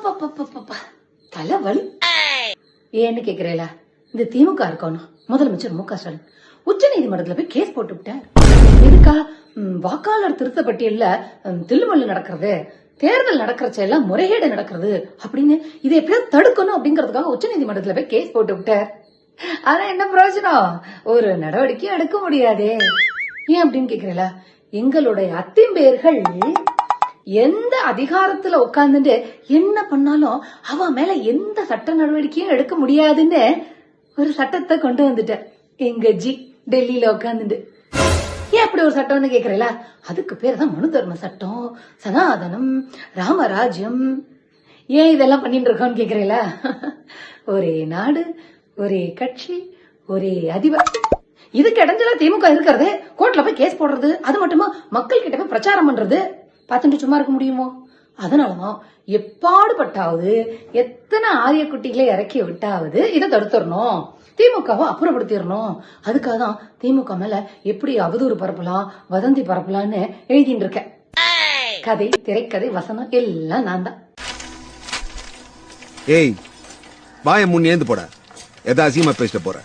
அப்பப்பப்பப்பப்பா. தலைவலி ஏன்னு கேக்குறேல? இந்த திமுக இருக்கணும். முதலமைச்சர் மு க ஸ்டாலின். உச்ச நீதிமன்றத்துல போய் கேஸ் போட்டு விட்டார். எதுக்கா? வாக்காளர் திருத்த பட்டியல்ல தில்லுமல்லு நடக்கிறது. தேர்தல் நடக்கிறச்ச எல்லாம் முறைகேடு நடக்கிறது. அப்படின்னு இதை எப்படியாவது தடுக்கணும் அப்படிங்கறதுக்காக உச்ச நீதிமன்றத்துல போய் கேஸ் போட்டு விட்டார். ஆனா என்ன பிரயோஜனம்? ஒரு நடவடிக்கையும் எடுக்க முடியாதே. ஏன் அப்படின்னு கேக்குறீங்களா எங்களுடைய அத்திம்பேர்கள் எந்த அதிகாரத்துல உட்கார்ந்துட்டு என்ன பண்ணாலும் அவ மேல எந்த சட்ட நடவடிக்கையும் எடுக்க முடியாதுன்னு ஒரு சட்டத்தை கொண்டு வந்துட்டேன் எங்க ஜி டெல்லியில உட்கார்ந்துட்டு. ஏன் அப்படி ஒரு சட்டம்னு கேக்குறீங்களா அதுக்கு பேர் தான் மனு தர்ம சட்டம். சனாதனம் ராமராஜ்யம். ஏன் இதெல்லாம் பண்ணிட்டு இருக்கோம்னு கேக்குறீங்களா ஒரே நாடு ஒரே கட்சி ஒரே அதிபர் இதுக்கு இடைஞ்சலா திமுக இருக்கிறது. கோர்ட்ல போய் கேஸ் போடுறது. அது மட்டுமா? மக்கள் கிட்ட போய் பிரச்சாரம் பண்றது. பார்த்துட்டு சும்மா இருக்க முடியுமோ? அதனாலதான் எப்பாடுபட்டாவது எத்தனை ஆரிய குட்டிகளை இறக்கி விட்டாவது இதை தடுத்துடணும் திமுகவை அப்புறப்படுத்திடணும் அதுக்காக தான் திமுக மேல எப்படி அவதூறு பரப்பலாம் வதந்தி பரப்பலாம்னு எழுதிட்டு இருக்கேன். கதை திரைக்கதை வசனம் எல்லாம் நான் தான். ஏய் வாய முன் ஏந்து போட. எதா அசியமா பேசிட்டு போற.